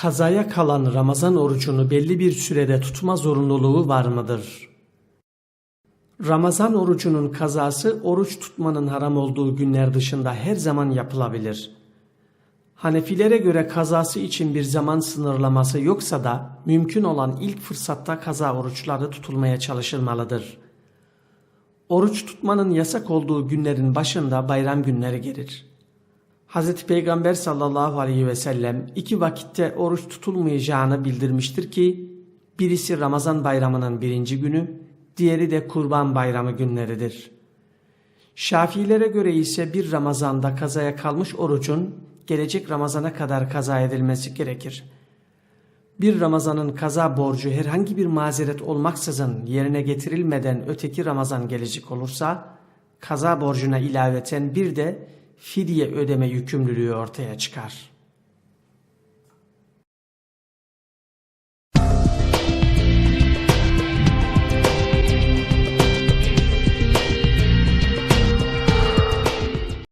Kazaya kalan Ramazan orucunu belli bir sürede tutma zorunluluğu var mıdır? Ramazan orucunun kazası oruç tutmanın haram olduğu günler dışında her zaman yapılabilir. Hanefilere göre kazası için bir zaman sınırlaması yoksa da mümkün olan ilk fırsatta kaza oruçları tutulmaya çalışılmalıdır. Oruç tutmanın yasak olduğu günlerin başında bayram günleri gelir. Hz. Peygamber sallallahu aleyhi ve sellem iki vakitte oruç tutulmayacağını bildirmiştir ki birisi Ramazan bayramının birinci günü, diğeri de kurban bayramı günleridir. Şafilere göre ise bir Ramazan'da kazaya kalmış orucun gelecek Ramazan'a kadar kaza edilmesi gerekir. Bir Ramazan'ın kaza borcu herhangi bir mazeret olmaksızın yerine getirilmeden öteki Ramazan gelecek olursa, kaza borcuna ilaveten bir de fidye ödeme yükümlülüğü ortaya çıkar.''